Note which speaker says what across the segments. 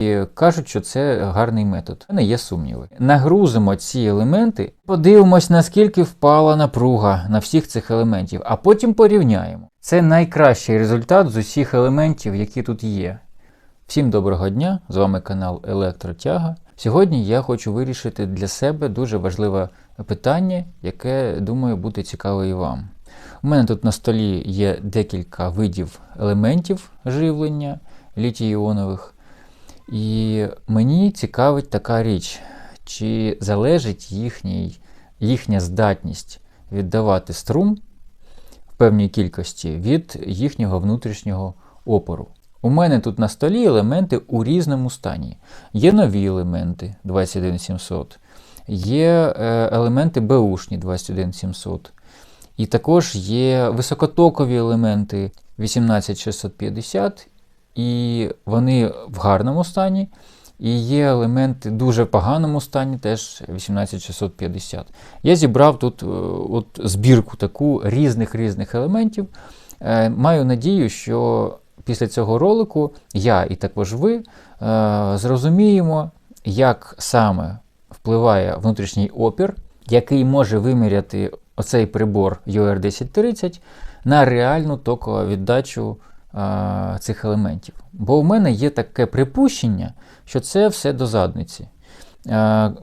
Speaker 1: І кажуть, що це гарний метод. У є сумніви. Нагрузимо ці елементи, подивимось, наскільки впала напруга на всіх цих елементів, а потім порівняємо. Це найкращий результат з усіх елементів, які тут є. Всім доброго дня! З вами канал Електротяга. Сьогодні я хочу вирішити для себе дуже важливе питання, яке, думаю, буде цікаве і вам. У мене тут на столі є декілька видів елементів живлення літій-іонових. І мені цікавить така річ, чи залежить їхній, їхня здатність віддавати струм в певній кількості від їхнього внутрішнього опору. У мене тут на столі елементи у різному стані. Є нові елементи 21700, є е, елементи беушні 21700. І також є високотокові елементи 18650, і вони в гарному стані. І є елементи дуже поганому стані, теж 18650. Я зібрав тут е, от збірку таку різних різних елементів. Е, Маю надію, що після цього ролику я і також ви е, зрозуміємо, як саме впливає внутрішній опір, який може виміряти оцей прибор UR1030 на реальну токову віддачу цих елементів. Бо у мене є таке припущення, що це все до задниці.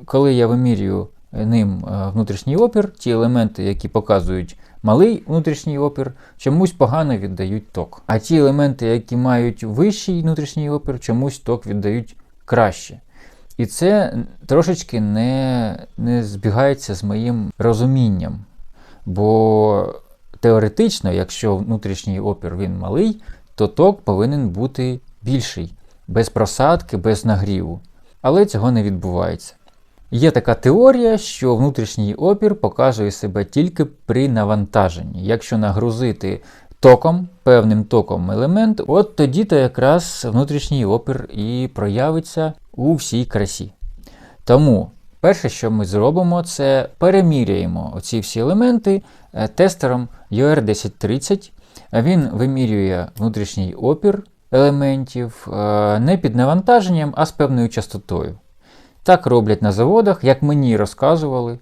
Speaker 1: Коли я вимірюю ним внутрішній опір, ті елементи, які показують малий внутрішній опір, чомусь погано віддають ток. А ті елементи, які мають вищий внутрішній опір, чомусь ток віддають краще. І це трошечки не, не збігається з моїм розумінням. Бо теоретично, якщо внутрішній опір він малий, то ток повинен бути більший, без просадки, без нагріву. Але цього не відбувається. Є така теорія, що внутрішній опір показує себе тільки при навантаженні. Якщо нагрузити током, певним током елемент, от тоді то якраз внутрішній опір і проявиться у всій красі. Тому перше, що ми зробимо, це переміряємо оці всі елементи е, тестером UR1030. Він вимірює внутрішній опір елементів е, не під навантаженням, а з певною частотою. Так роблять на заводах, як мені розказували,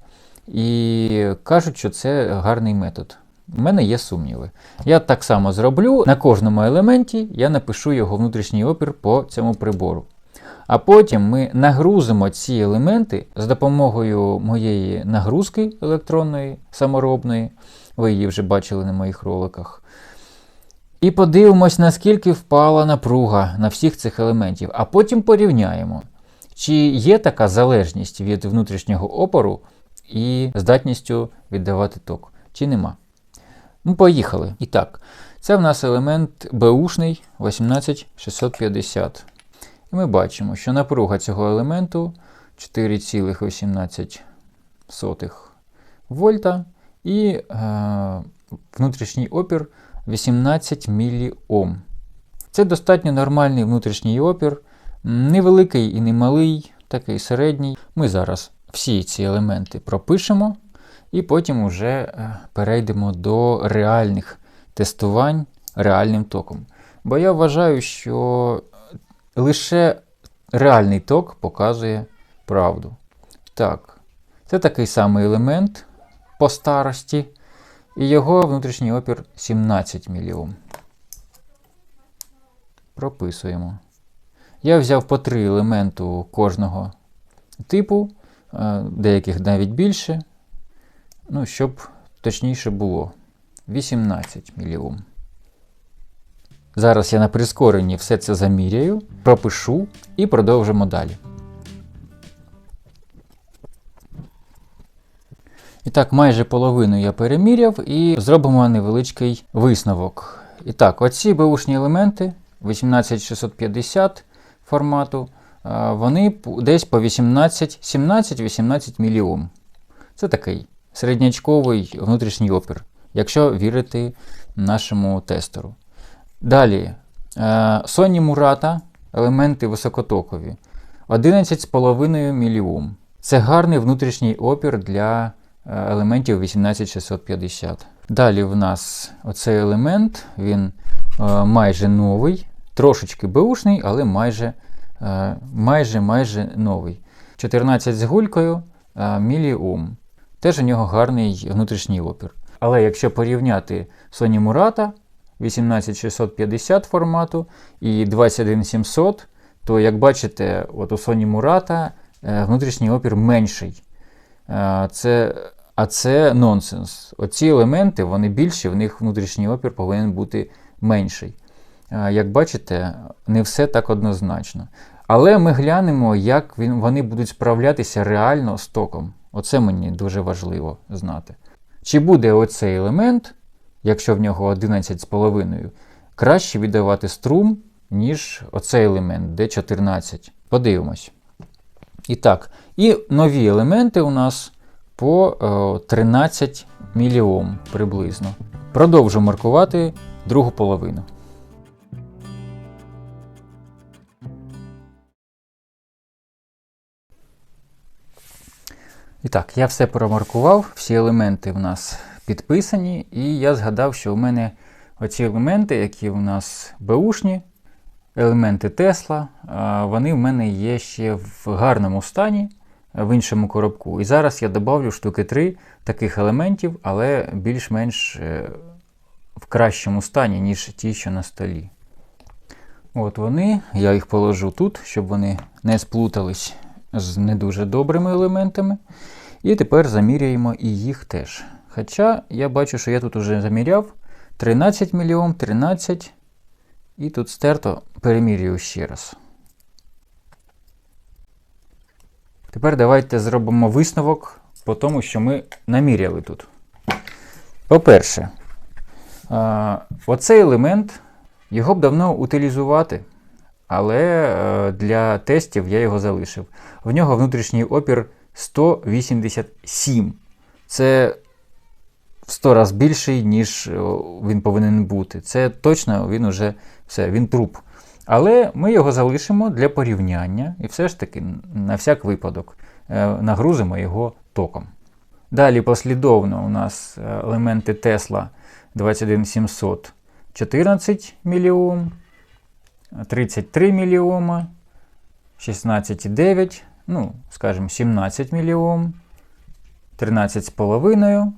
Speaker 1: і кажуть, що це гарний метод. У мене є сумніви. Я так само зроблю. На кожному елементі я напишу його внутрішній опір по цьому прибору. А потім ми нагрузимо ці елементи з допомогою моєї нагрузки електронної саморобної. Ви її вже бачили на моїх роликах. І подивимось, наскільки впала напруга на всіх цих елементів. А потім порівняємо, чи є така залежність від внутрішнього опору і здатністю віддавати ток, чи нема. Ну, поїхали. І так, це в нас елемент Бушний 18650. І ми бачимо, що напруга цього елементу 4,18 вольта і е, внутрішній опір 18 міліом. Це достатньо нормальний внутрішній опір, невеликий і не малий, такий середній. Ми зараз всі ці елементи пропишемо і потім уже е, перейдемо до реальних тестувань реальним током. Бо я вважаю, що лише реальний ток показує правду. Так, це такий самий елемент по старості, і його внутрішній опір 17 мільйом. Прописуємо. Я взяв по три елементу кожного типу, е, деяких навіть більше. Ну, щоб точніше було. 18 мільйом. Зараз я на прискоренні все це заміряю, пропишу і продовжимо далі. І так, майже половину я переміряв і зробимо невеличкий висновок. І так, оці беушні елементи 18650 формату, вони десь по 18, 17-18 мільйом. Це такий середнячковий внутрішній опір, якщо вірити нашому тестеру. Далі, Sony Murata, елементи високотокові 11,5 мільйом. Це гарний внутрішній опір для елементів 18650. Далі в нас оцей елемент, він майже новий, трошечки беушний, але майже е, майже майже новий. 14 з гулькою е, міліом. Теж у нього гарний внутрішній опір. Але якщо порівняти Sony Murata 18650 формату і 21700, то як бачите, от у Sony Murata е, внутрішній опір менший. Е, Це, а це нонсенс. Оці елементи вони більші, в них внутрішній опір повинен бути менший. Як бачите, не все так однозначно. Але ми глянемо, як вони будуть справлятися реально з током. Оце мені дуже важливо знати. Чи буде оцей елемент, якщо в нього 11,5, краще віддавати струм, ніж оцей елемент D14. Подивимось. І так, і нові елементи у нас по е, 13 міліом приблизно. Продовжу маркувати другу половину. І так, я все промаркував, всі елементи в нас підписані, і я згадав, що у мене оці елементи, які у нас беушні, елементи Тесла, вони в мене є ще в гарному стані, в іншому коробку. І зараз я додавлю штуки 3 таких елементів, але більш-менш е, в кращому стані, ніж ті, що на столі. От вони, я їх положу тут, щоб вони не сплутались з не дуже добрими елементами. І тепер заміряємо і їх теж. Хоча я бачу, що я тут вже заміряв 13 мільйон, 13. І тут стерто перемірюю ще раз. Тепер давайте зробимо висновок по тому, що ми наміряли тут. По-перше, оцей елемент його б давно утилізувати, але е, для тестів я його залишив. В нього внутрішній опір 187. Це в 100 разів більший, ніж він повинен бути. Це точно він уже все, він труп. Але ми його залишимо для порівняння і все ж таки, на всяк випадок, е, нагрузимо його током. Далі послідовно у нас е, елементи Tesla 21700 14 мільйом, 33 мільйома, 16,9, ну, скажімо, 17 мільйом, 13,5,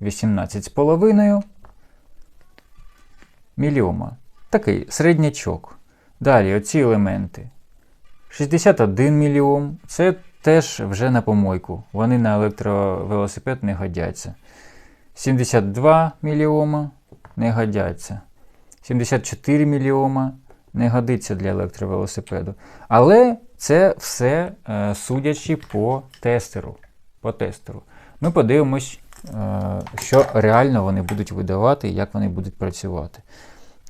Speaker 1: 18,5 мільйома. Такий середнячок. Далі оці елементи. 61 мільйон. Це теж вже на помойку. Вони на електровелосипед не годяться. 72 мільйома не годяться. 74 мільйома не годиться для електровелосипеду. Але це все е, судячи по тестеру. По тестеру. Ми подивимось, е, що реально вони будуть видавати і як вони будуть працювати.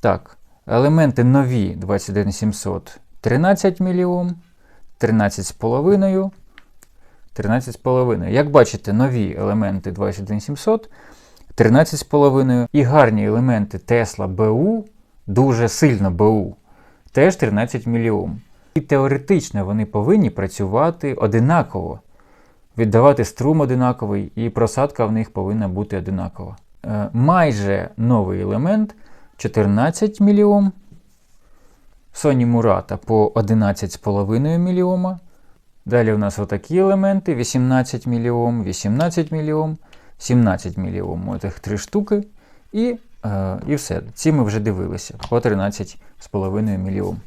Speaker 1: Так, елементи нові 21700 13 мільйон, 13,5. 13,5. Як бачите, нові елементи 21700 13,5 і гарні елементи Tesla BU, дуже сильно BU, теж 13 мільйон. І теоретично вони повинні працювати одинаково, віддавати струм одинаковий, і просадка в них повинна бути одинакова. Е, майже новий елемент 14 мільйон. Sony Murata по 11,5 мільйома. Далі у нас отакі елементи: 18 мільйон, 18 мільйон, 17 мільйон. Отих три штуки. І е, і все. Ці ми вже дивилися по 13,5 мільйон.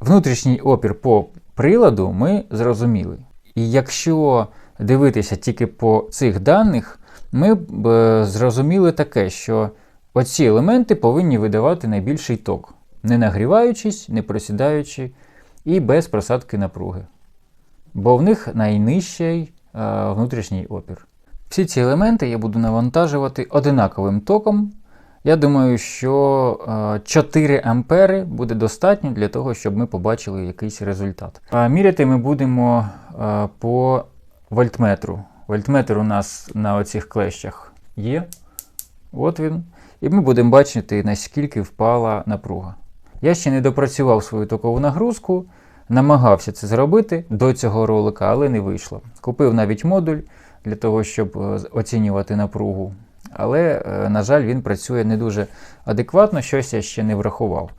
Speaker 1: Внутрішній опір по приладу ми зрозуміли. І якщо дивитися тільки по цих даних, ми б е, зрозуміли таке, що оці елементи повинні видавати найбільший ток, не нагріваючись, не просідаючи і без просадки напруги. Бо в них найнижчий е, внутрішній опір. Всі ці елементи я буду навантажувати одинаковим током. Я думаю, що 4 ампери буде достатньо для того, щоб ми побачили якийсь результат. Міряти ми будемо е, по вольтметру. Вольтметр у нас на оцих клещах є. От він. І ми будемо бачити, наскільки впала напруга. Я ще не допрацював свою токову нагрузку, намагався це зробити до цього ролика, але не вийшло. Купив навіть модуль для того, щоб е, оцінювати напругу. Але, е, на жаль, він працює не дуже адекватно, щось я ще не врахував.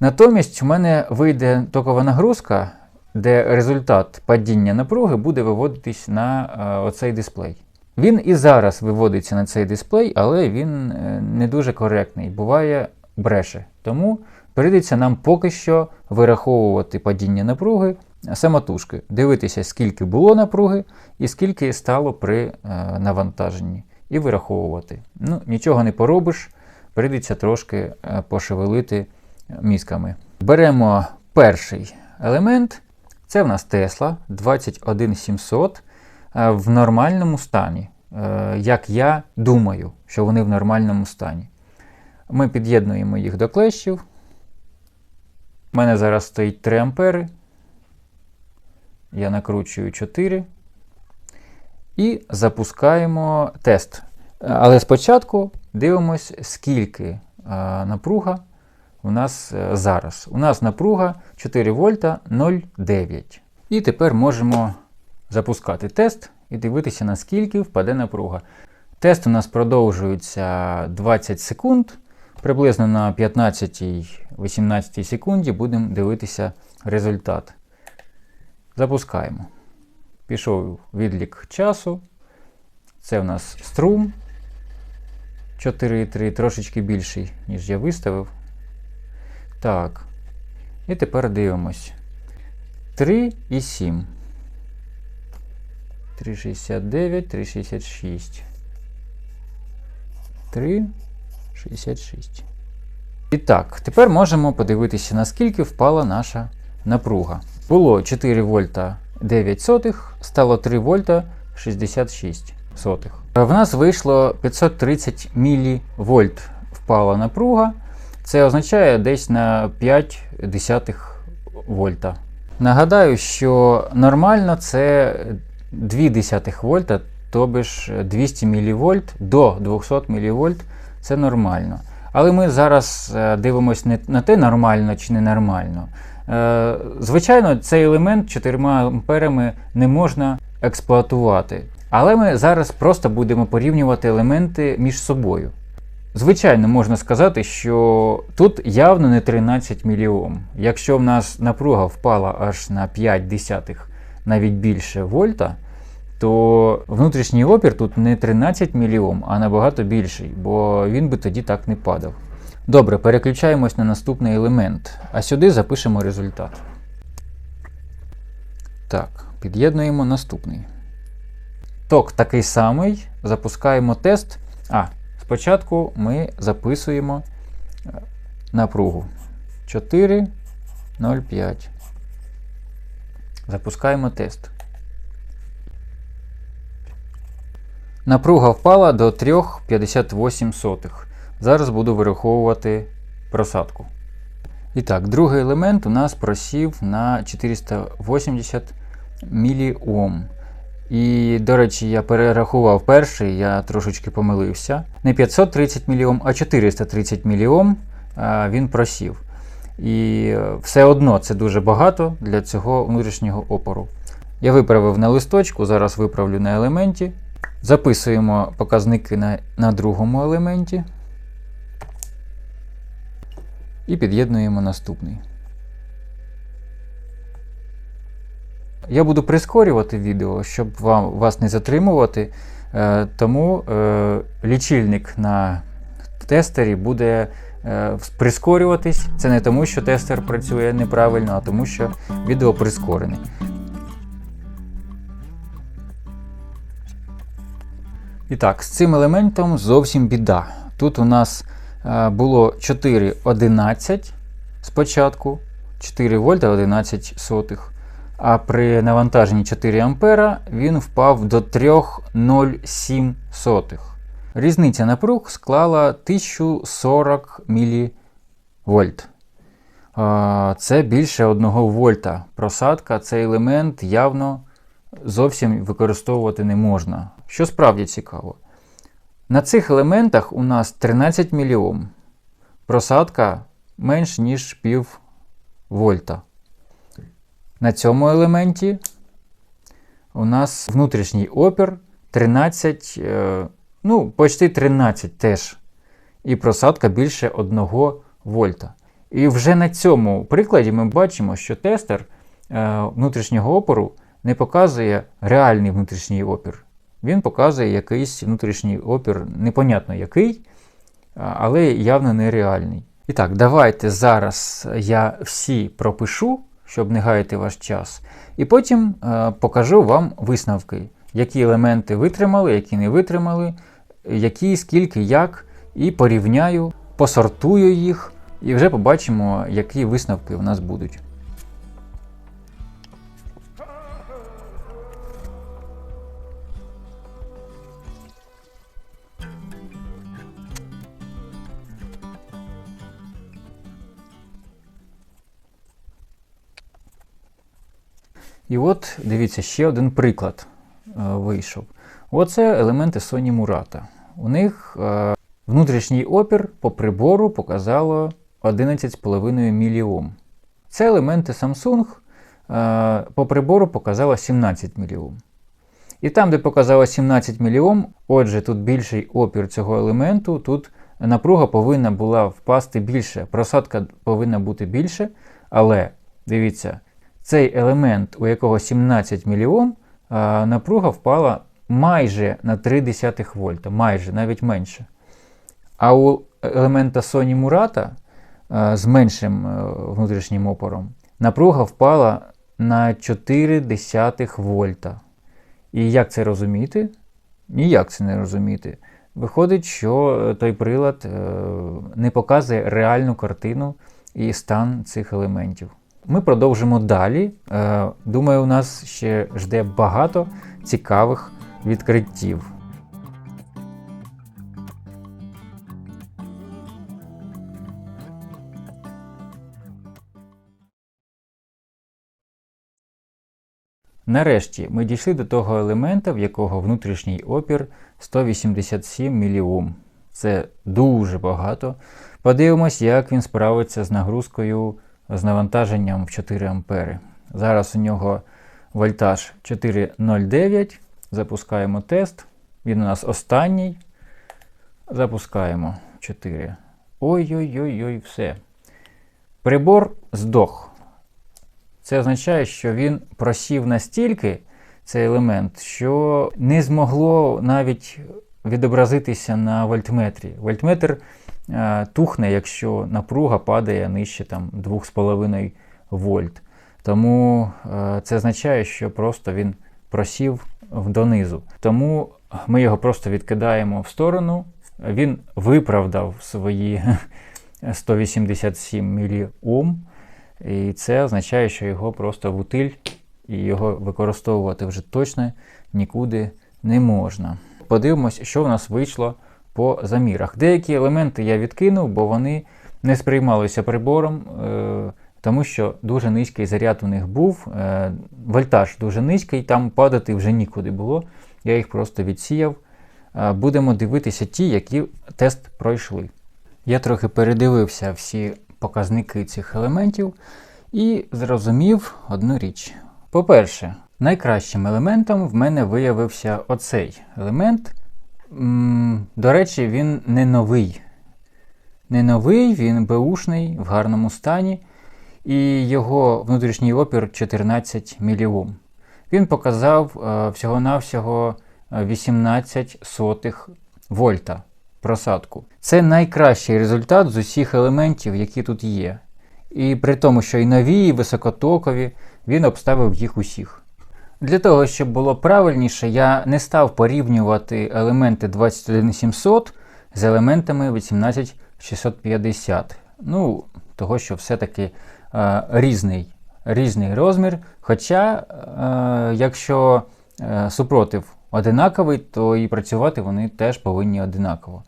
Speaker 1: Натомість у мене вийде токова нагрузка, де результат падіння напруги буде виводитись на е, оцей дисплей. Він і зараз виводиться на цей дисплей, але він е, не дуже коректний, буває бреше. Тому прийдеться нам поки що вираховувати падіння напруги самотужки, дивитися, скільки було напруги і скільки стало при е, навантаженні, і вираховувати. Ну, Нічого не поробиш, прийдеться трошки е, пошевелити мізками. Беремо перший елемент. Це в нас Tesla 21700 е, в нормальному стані. Е, Як я думаю, що вони в нормальному стані. Ми під'єднуємо їх до клещів. У мене зараз стоїть 3 ампери. Я накручую 4. І запускаємо тест. Е, Але спочатку дивимось, скільки е, напруга у нас е, зараз. У нас напруга 4 вольта 0,9. І тепер можемо запускати тест і дивитися, наскільки впаде напруга. Тест у нас продовжується 20 секунд. Приблизно на 15-18 секунді будемо дивитися результат. Запускаємо. Пішов відлік часу. Це у нас струм 4,3, трошечки більший, ніж я виставив. Так. І тепер дивимось. 3,7. 3,69, 3,66. 3,66. І так, тепер можемо подивитися, наскільки впала наша напруга. Було 4 вольта 9 сотих, стало 3 вольта 66 сотих. В нас вийшло 530 мілівольт впала напруга. Це означає десь на 5 десятих вольта. Нагадаю, що нормально це 2 десятих вольта, тобі ж 200 мВ до 200 мВ це нормально. Але ми зараз е, дивимося не на те, нормально чи ненормально. Е, Звичайно, цей елемент 4 амперами не можна експлуатувати. Але ми зараз просто будемо порівнювати елементи між собою. Звичайно, можна сказати, що тут явно не 13 мільйом. Якщо в нас напруга впала аж на 5 десятих, навіть більше вольта, то внутрішній опір тут не 13 мільйом, а набагато більший, бо він би тоді так не падав. Добре, переключаємось на наступний елемент, а сюди запишемо результат. Так, під'єднуємо наступний. Ток такий самий. Запускаємо тест. А, спочатку ми записуємо е, напругу 4,05. Запускаємо тест. Напруга впала до 3,58. Зараз буду вираховувати просадку. І так, другий елемент у нас просів на 480 міліом. І, до речі, я перерахував перший, я трошечки помилився. Не 530 мільйом, а 430 мільйом він просів. І все одно це дуже багато для цього внутрішнього опору. Я виправив на листочку, зараз виправлю на елементі. Записуємо показники на, на другому елементі. І під'єднуємо наступний. Я буду прискорювати відео, щоб вам, вас не затримувати. Е, тому е, лічильник на тестері буде е, прискорюватись. Це не тому, що тестер працює неправильно, а тому, що відео прискорене. І так, з цим елементом зовсім біда. Тут у нас е, було 4,11 спочатку, 4 вольта 11 сотих. А при навантаженні 4 ампера він впав до 3,07. Різниця напруг склала 1040 мВ. Це більше 1 вольта. Просадка цей елемент явно зовсім використовувати не можна. Що справді цікаво. На цих елементах у нас 13 мільйом. Просадка менш ніж пів вольта. На цьому елементі у нас внутрішній опір 13, е, ну, почти 13 теж. І просадка більше 1 вольта. І вже на цьому прикладі ми бачимо, що тестер е, внутрішнього опору не показує реальний внутрішній опір. Він показує якийсь внутрішній опір, непонятно який, але явно нереальний. І так, давайте зараз я всі пропишу, щоб не гаяти ваш час, і потім е, покажу вам висновки, які елементи витримали, які не витримали, які, скільки, як, і порівняю, посортую їх, і вже побачимо, які висновки у нас будуть. І от дивіться, ще один приклад е, вийшов. Оце елементи Sony Murata. У них е, внутрішній опір по прибору показало 11,5 мОм. Це елементи Samsung е, по прибору показало 17 мОм. І там, де показало 17 мОм, отже, тут більший опір цього елементу, тут напруга повинна була впасти більше, просадка повинна бути більше, але дивіться. Цей елемент, у якого 17 мільйон, напруга впала майже на 0,3 вольта, майже навіть менше. А у елемента Sony Murata з меншим е, внутрішнім опором напруга впала на 0,4 вольта. І як це розуміти? Ніяк це не розуміти. Виходить, що той прилад е, не показує реальну картину і стан цих елементів. Ми продовжимо далі. Е, думаю, у нас ще жде багато цікавих відкриттів. Нарешті ми дійшли до того елемента, в якого внутрішній опір 187 мОм. Це дуже багато. Подивимось, як він справиться з нагрузкою з навантаженням в 4 ампери. Зараз у нього вольтаж 4,09. Запускаємо тест. Він у нас останній. Запускаємо 4. Ой-ой-ой, все. Прибор здох. Це означає, що він просів настільки цей елемент, що не змогло навіть відобразитися на вольтметрі. Вольтметр Е, тухне, якщо напруга падає нижче там, 2,5 вольт. Тому е, це означає, що просто він просів донизу. Тому ми його просто відкидаємо в сторону. Він виправдав свої 187 мОм. І це означає, що його просто в утиль і його використовувати вже точно нікуди не можна. Подивимось, що в нас вийшло по замірах. Деякі елементи я відкинув, бо вони не сприймалися прибором, е, тому що дуже низький заряд у них був. Е, вольтаж дуже низький, там падати вже нікуди було. Я їх просто відсіяв. Е, будемо дивитися ті, які тест пройшли. Я трохи передивився всі показники цих елементів і зрозумів одну річ. По-перше, найкращим елементом в мене виявився оцей елемент. До речі, він не новий. Не новий, він беушний, в гарному стані. І його внутрішній опір 14 мільйом. Він показав е, всього-навсього 18 сотих вольта просадку. Це найкращий результат з усіх елементів, які тут є. І при тому, що і нові, і високотокові, він обставив їх усіх. Для того, щоб було правильніше, я не став порівнювати елементи 21700 з елементами 18650. Ну, того, що все-таки е, різний різний розмір. Хоча, е, якщо е, супротив одинаковий, то і працювати вони теж повинні одинаково.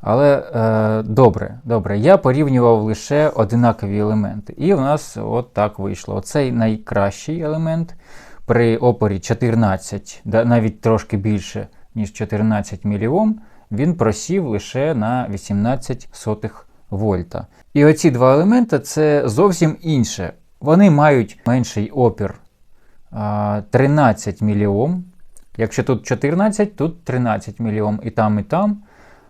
Speaker 1: Але е, добре, добре, я порівнював лише одинакові елементи. І у нас от так вийшло. Оцей найкращий елемент при опорі 14, навіть трошки більше, ніж 14 мільйом, він просів лише на 18 сотих вольта. І оці два елементи це зовсім інше. Вони мають менший опір 13 мільйом. Якщо тут 14, тут 13 мільйом і там, і там.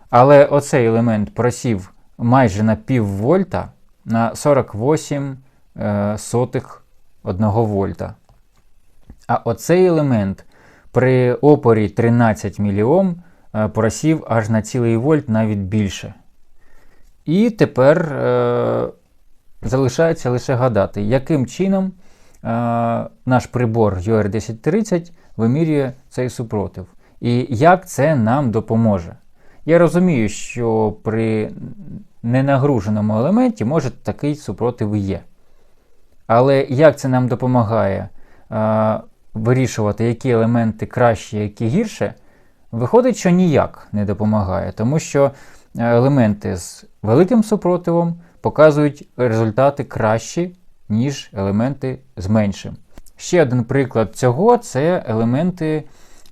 Speaker 1: Але оцей елемент просів майже на пів вольта, на 48 е, сотих 1 вольта. А оцей елемент при опорі 13 мільйом е, просів аж на цілий вольт навіть більше. І тепер е, залишається лише гадати, яким чином е, наш прибор UR1030 вимірює цей супротив. І як це нам допоможе. Я розумію, що при ненагруженому елементі може такий супротив є. Але як це нам допомагає е, вирішувати, які елементи краще, які гірше, виходить, що ніяк не допомагає, тому що елементи з великим супротивом показують результати кращі, ніж елементи з меншим. Ще один приклад цього це елементи,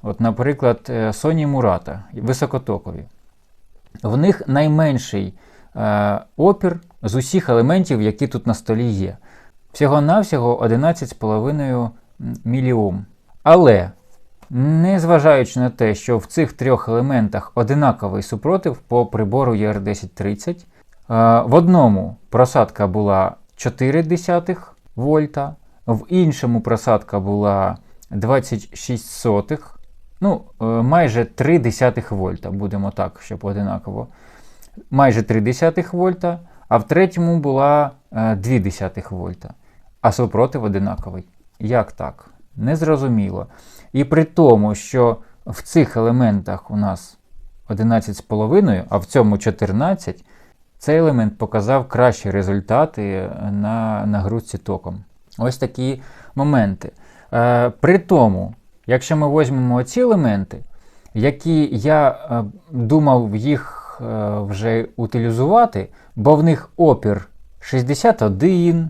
Speaker 1: от, наприклад, Sony Murata, високотокові. В них найменший е, опір з усіх елементів, які тут на столі є. Всього-навсього 11,5 міліом. Але, незважаючи на те, що в цих трьох елементах одинаковий супротив по прибору ER1030, е, в одному просадка була 0,4 вольта, в іншому просадка була 26 сотих, ну, е, майже 0,3 вольта, будемо так, щоб одинаково. Майже 0,3 вольта, а в третьому була 0,2 е, вольта. А супротив одинаковий. Як так? Незрозуміло. І при тому, що в цих елементах у нас 11,5, а в цьому 14, цей елемент показав кращі результати на нагрузці током. Ось такі моменти. Е, При тому, якщо ми візьмемо ці елементи, які я е, думав їх е, вже утилізувати, бо в них опір 61,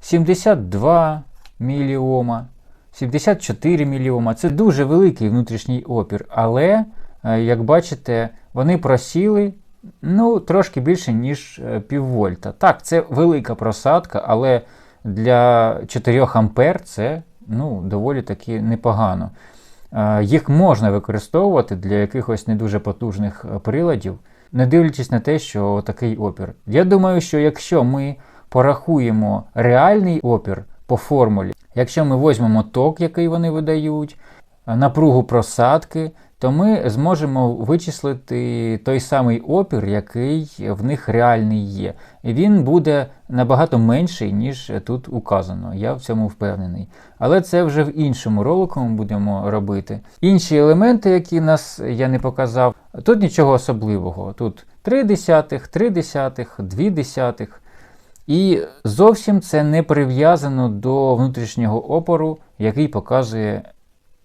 Speaker 1: 72 міліома, 74 міліома. Це дуже великий внутрішній опір, але, е, як бачите, вони просіли ну, трошки більше, ніж е, піввольта. Так, це велика просадка, але для 4 ампер це ну, доволі таки непогано. Е, їх можна використовувати для якихось не дуже потужних приладів, не дивлячись на те, що такий опір. Я думаю, що якщо ми порахуємо реальний опір по формулі, якщо ми візьмемо ток, який вони видають, напругу просадки, то ми зможемо вичислити той самий опір, який в них реальний є. І він буде набагато менший, ніж тут указано. Я в цьому впевнений. Але це вже в іншому ролику ми будемо робити. Інші елементи, які нас я не показав, тут нічого особливого. Тут 3 десятих, 3 десятих, 2 десятих. І зовсім це не прив'язано до внутрішнього опору, який показує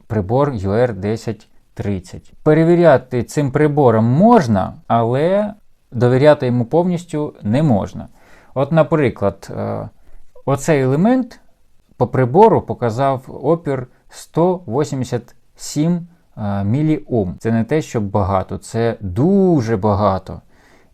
Speaker 1: прибор UR1030. Перевіряти цим прибором можна, але довіряти йому повністю не можна. От, наприклад, е, оцей елемент по прибору показав опір 187 е, міліом. Це не те, що багато, це дуже багато.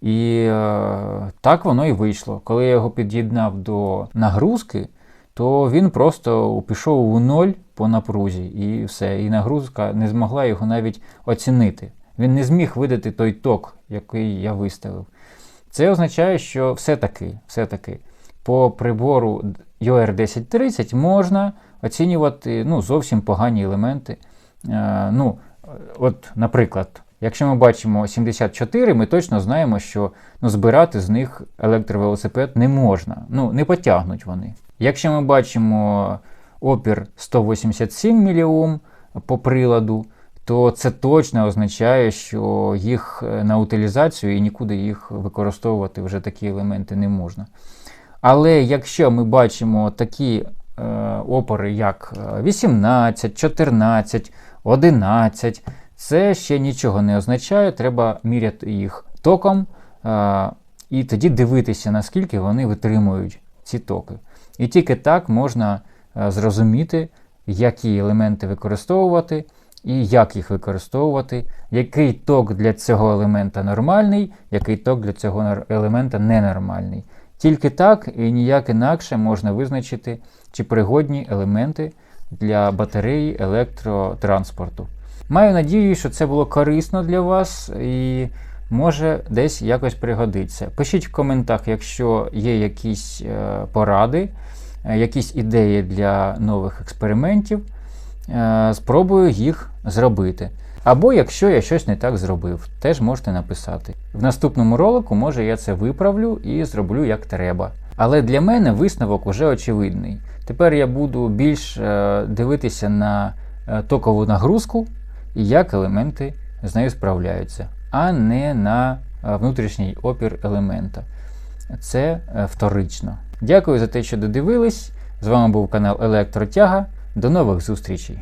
Speaker 1: І е, так воно і вийшло. Коли я його під'єднав до нагрузки, то він просто пішов у ноль по напрузі, і все. І нагрузка не змогла його навіть оцінити. Він не зміг видати той ток, який я виставив. Це означає, що все-таки все-таки по прибору UR1030 можна оцінювати ну, зовсім погані елементи. Е, ну, от, Наприклад, Якщо ми бачимо 74, ми точно знаємо, що ну, збирати з них електровелосипед не можна. Ну, не потягнуть вони. Якщо ми бачимо опір 187 мільйом по приладу, то це точно означає, що їх е, на утилізацію і нікуди їх використовувати вже такі елементи не можна. Але якщо ми бачимо такі е, опори, як 18, 14, 11, це ще нічого не означає, треба міряти їх током а, і тоді дивитися, наскільки вони витримують ці токи. І тільки так можна а, зрозуміти, які елементи використовувати і як їх використовувати, який ток для цього елемента нормальний, який ток для цього елемента ненормальний. Тільки так і ніяк інакше можна визначити, чи пригодні елементи для батареї електротранспорту. Маю надію, що це було корисно для вас, і може десь якось пригодиться. Пишіть в коментах, якщо є якісь е, поради, е, якісь ідеї для нових експериментів. Е, Спробую їх зробити. Або якщо я щось не так зробив, теж можете написати. В наступному ролику, може, я це виправлю і зроблю як треба. Але для мене висновок уже очевидний. Тепер я буду більш дивитися на токову нагрузку і як елементи з нею справляються, а не на е, внутрішній опір елемента. Це е, вторично. Дякую за те, що додивились. З вами був канал Електротяга. До нових зустрічей!